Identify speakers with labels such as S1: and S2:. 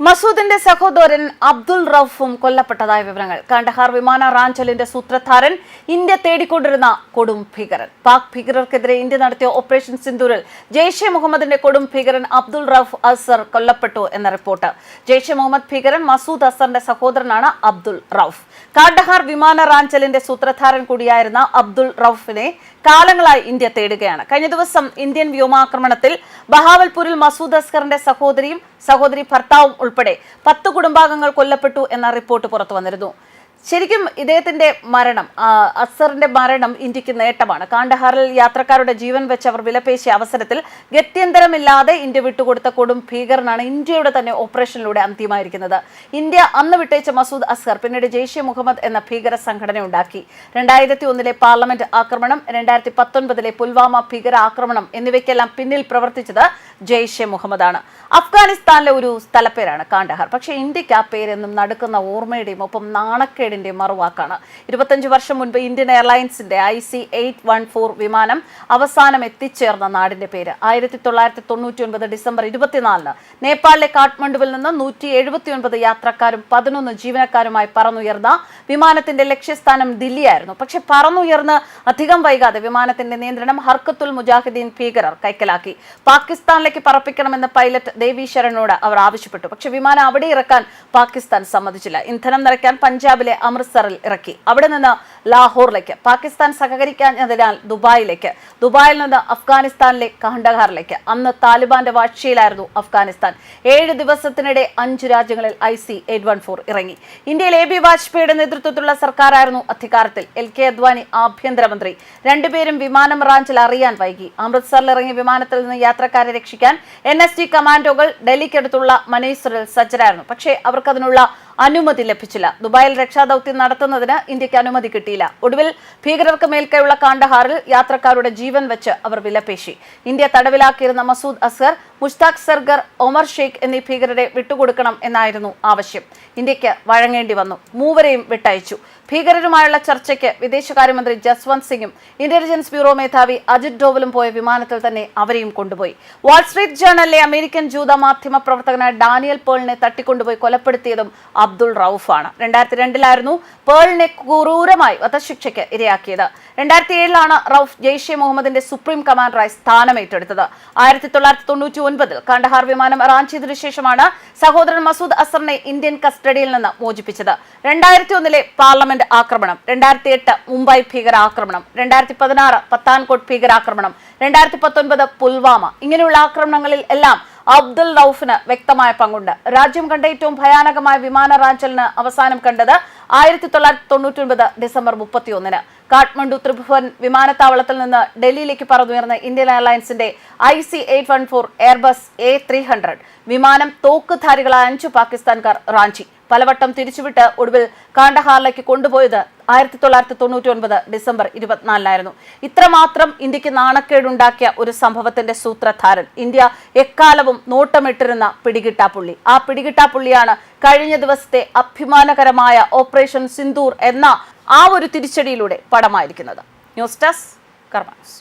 S1: മസൂദിന്റെ സഹോദരൻ അബ്ദുൾ റൌഫും കൊല്ലപ്പെട്ടതായ വിവരങ്ങൾ. കണ്ടഹാർ വിമാന റാഞ്ചലിന്റെ സൂത്രധാരൻ ഇന്ത്യ തേടിക്കൊണ്ടിരുന്ന കൊടും ഭീകരൻ. പാക് ഭീകരർക്കെതിരെ ഇന്ത്യ നടത്തിയ ഓപ്പറേഷൻ സിന്ദൂരിൽ ജെയ്ഷെ മുഹമ്മദിന്റെ കൊടും ഭീകരൻ അബ്ദുൾ റൌഫ് അസർ കൊല്ലപ്പെട്ടു എന്ന റിപ്പോർട്ട്. ജെയ്ഷെ മുഹമ്മദ് ഭീകരൻ മസൂദ് അസറിന്റെ സഹോദരനാണ് അബ്ദുൾ റൌഫ്. കാണ്ടഹാർ വിമാന റാഞ്ചലിന്റെ സൂത്രധാരൻ കൂടിയായിരുന്ന അബ്ദുൾ റൌഫിനെ കാലങ്ങളായി ഇന്ത്യ തേടുകയാണ്. കഴിഞ്ഞ ദിവസം ഇന്ത്യൻ വ്യോമാക്രമണത്തിൽ ബഹാവൽപൂരിൽ മസൂദ് അസ്കറിന്റെ സഹോദരിയും സഹോദരി ഭർത്താവും ഉൾപ്പെടെ പത്ത് കുടുംബാംഗങ്ങൾ കൊല്ലപ്പെട്ടു എന്ന റിപ്പോർട്ട് പുറത്തു വന്നിരുന്നു ശരിക്കും ഇദ്ദേഹത്തിന്റെ മരണം അസറിന്റെ മരണം ഇന്ത്യയ്ക്ക് നേട്ടമാണ്. കാണ്ഡഹാറിൽ യാത്രക്കാരുടെ ജീവൻ വെച്ച് അവർ വിലപേശിയ അവസരത്തിൽ ഗത്യന്തരമില്ലാതെ ഇന്ത്യ വിട്ടുകൊടുത്ത കൊടും ഭീകരനാണ് ഇന്ത്യയുടെ തന്നെ ഓപ്പറേഷനിലൂടെ അന്ത്യമായിരിക്കുന്നത്. ഇന്ത്യ അന്ന് വിട്ടയച്ച മസൂദ് അസ്ഹർ പിന്നീട് ജെയ്ഷെ മുഹമ്മദ് എന്ന ഭീകര സംഘടന ഉണ്ടാക്കി രണ്ടായിരത്തി ഒന്നിലെ പാർലമെന്റ് ആക്രമണം രണ്ടായിരത്തി പത്തൊൻപതിലെ പുൽവാമ ഭീകര ആക്രമണം എന്നിവയ്ക്കെല്ലാം പിന്നിൽ പ്രവർത്തിച്ചത് ജെയ്ഷെ മുഹമ്മദാണ്. അഫ്ഗാനിസ്ഥാനിലെ ഒരു സ്ഥലപ്പേരാണ് കാണ്ഡഹാർ. പക്ഷേ ഇന്ത്യയ്ക്ക് ആ പേരെന്നും നടക്കുന്ന ഓർമ്മയുടെയും ഒപ്പം നാണക്കേടിന്റെയും മറുവാക്കാണ്. ഇരുപത്തഞ്ച് വർഷം മുൻപ് Indian എയർലൈൻസിന്റെ I C eight one four വിമാനം അവസാനം എത്തിച്ചേർന്ന നാടിന്റെ പേര്. ആയിരത്തി തൊള്ളായിരത്തി തൊണ്ണൂറ്റി ഒൻപത് ഡിസംബർ ഇരുപത്തിനാലിന് നേപ്പാളിലെ കാഠ്മണ്ഡുവിൽ നിന്ന് നൂറ്റി എഴുപത്തി ഒൻപത് യാത്രക്കാരും പതിനൊന്ന് ജീവനക്കാരുമായി പറന്നുയർന്ന വിമാനത്തിന്റെ ലക്ഷ്യസ്ഥാനം ദില്ലിയായിരുന്നു. പക്ഷെ പറന്നുയർന്ന് അധികം വൈകാതെ വിമാനത്തിന്റെ നിയന്ത്രണം ഹർക്കത്തുൽ മുജാഹിദ്ദീൻ ഭീകരർ കൈക്കലാക്കി. പാകിസ്ഥാനിലേക്ക് പറപ്പിക്കണമെന്ന് പൈലറ്റ് ദേവി ശരണോട് അവർ ആവശ്യപ്പെട്ടു. പക്ഷെ വിമാനം അവിടെ ഇറക്കാൻ പാകിസ്ഥാൻ സമ്മതിച്ചില്ല. ഇന്ധനം നിറയ്ക്കാൻ പഞ്ചാബിലെ അമൃത്സറിൽ ഇറക്കി. അവിടെ നിന്ന് ലാഹോറിലേക്ക് പാകിസ്ഥാൻ സഹകരിക്കാഞ്ഞതിനാൽ ദുബായിലേക്ക് ദുബായിൽ നിന്ന് അഫ്ഗാനിസ്ഥാനിലെ കഹണ്ടഹാറിലേക്ക് അന്ന് താലിബാന്റെ വാഴ്ചയിലായിരുന്നു അഫ്ഗാനിസ്ഥാൻ. ഏഴ് ദിവസത്തിനിടെ അഞ്ച് രാജ്യങ്ങളിൽ I C eight one four ഇറങ്ങി. ഇന്ത്യയിൽ എ ബി വാജ്പേയിയുടെ നേതൃത്വത്തിലുള്ള സർക്കാരായിരുന്നു അധികാരത്തിൽ. എൽ കെ അദ്വാനി ആഭ്യന്തരമന്ത്രി. രണ്ടുപേരും വിമാനം റാഞ്ചിൽ അറിയാൻ വൈകി. അമൃത്സറിൽ ഇറങ്ങിയ വിമാനത്തിൽ നിന്ന് യാത്രക്കാരെ രക്ഷിക്കാൻ എൻ എസ് ജി കമാൻഡോകൾ ഡൽഹിക്കടുത്തുള്ള മനേസറിൽ സജ്ജരായിരുന്നു. പക്ഷേ അവർക്കതിനുള്ള അനുമതി ലഭിച്ചില്ല. ദുബായിൽ രക്ഷാദൌത്യം നടത്തുന്നതിന് ഇന്ത്യയ്ക്ക് അനുമതി കിട്ടിയില്ല. ഒടുവിൽ ഭീകരർക്ക് മേൽക്കൈയുള്ള കാണ്ഡഹാറിൽ യാത്രക്കാരുടെ ജീവൻ വെച്ച് അവർ വിലപേശി. ഇന്ത്യ തടവിലാക്കിയിരുന്ന മസൂദ് അസ്ഹർ മുഷ്താഖ് സർഗർ ഒമർ ഷെയ്ഖ് എന്നീ ഭീകരരെ വിട്ടുകൊടുക്കണം എന്നായിരുന്നു ആവശ്യം. ഇന്ത്യയ്ക്ക് വഴങ്ങേണ്ടി വന്നു. മൂവരെയും വിട്ടയച്ചു. ഭീകരരുമായുള്ള ചർച്ചയ്ക്ക് വിദേശകാര്യമന്ത്രി ജസ്വന്ത് സിംഗും ഇന്റലിജൻസ് ബ്യൂറോ മേധാവി അജിത് ഡോവലും പോയ വിമാനത്തിൽ തന്നെ അവരെയും കൊണ്ടുപോയി. വാൾസ്ട്രീറ്റ് ജേണലിലെ അമേരിക്കൻ ജൂത മാധ്യമ പ്രവർത്തകനായ ഡാനിയൽ പേളിനെ തട്ടിക്കൊണ്ടുപോയി കൊലപ്പെടുത്തിയതും അബ്ദുൾ റൌഫാണ്. രണ്ടായിരത്തി രണ്ടിലായിരുന്നു പേളിനെ ക്രൂരമായി വധശിക്ഷയ്ക്ക് ഇരയാക്കിയത്. രണ്ടായിരത്തി ഏഴിലാണ് റൌഫ് ജെയ്ഷെ മുഹമ്മദിന്റെ സുപ്രീം കമാൻഡറായി സ്ഥാനമേറ്റെടുത്തത്. ആയിരത്തി തൊള്ളായിരത്തി തൊണ്ണൂറ്റി ഒൻപതിൽ കണ്ടഹാർ വിമാനം റാഞ്ചിയതിനു ശേഷമാണ് സഹോദരൻ മസൂദ് അസറിനെ ഇന്ത്യൻ കസ്റ്റഡിയിൽ നിന്ന് മോചിപ്പിച്ചത്. രണ്ടായിരത്തി ഒന്നിലെ പാർലമെന്റ് ആക്രമണം രണ്ടായിരത്തി എട്ട് മുംബൈ ഭീകരാക്രമണം രണ്ടായിരത്തി പതിനാറ് പത്താൻകോട്ട് ഭീകരാക്രമണം രണ്ടായിരത്തി പത്തൊൻപത് പുൽവാമ ഇങ്ങനെയുള്ള ആക്രമണങ്ങളിൽ എല്ലാം അബ്ദുൽ റൌഫിന് വ്യക്തമായ പങ്കുണ്ട്. രാജ്യം കണ്ട ഏറ്റവും ഭയാനകമായ വിമാന റാഞ്ചലിന് അവസാനം കണ്ടത് ആയിരത്തി തൊള്ളായിരത്തി തൊണ്ണൂറ്റി ഒൻപത് ഡിസംബർ മുപ്പത്തിയൊന്നിന്. കാഠ്മണ്ഡു ത്രിഭുവൻ വിമാനത്താവളത്തിൽ നിന്ന് ഡൽഹിയിലേക്ക് പറന്നുയർന്ന Indian എയർലൈൻസിന്റെ I C eight one four airbus A three hundred. വിമാനം തോക്കുധാരികളായ അഞ്ചു പാകിസ്ഥാൻകാർ റാഞ്ചി. പലവട്ടം തിരിച്ചുവിട്ട് ഒടുവിൽ കാണ്ടഹാറിലേക്ക് കൊണ്ടുപോയത് ആയിരത്തി തൊള്ളായിരത്തി തൊണ്ണൂറ്റി ഒൻപത് ഡിസംബർ ഇരുപത്തിനാലിനായിരുന്നു. ഇത്രമാത്രം ഇന്ത്യയ്ക്ക് നാണക്കേടുണ്ടാക്കിയ ഒരു സംഭവത്തിന്റെ സൂത്രധാരൻ ഇന്ത്യ എക്കാലവും നോട്ടമിട്ടിരുന്ന പിടികിട്ടാപ്പുള്ളി ആ പിടികിട്ടാപ്പുള്ളിയാണ് കഴിഞ്ഞ ദിവസത്തെ അഭിമാനകരമായ ഓപ്പറേഷൻ സിന്ദൂർ എന്ന ആ ഒരു തിരിച്ചടിയിലൂടെ പടമായിരിക്കുന്നത്. News desk karmas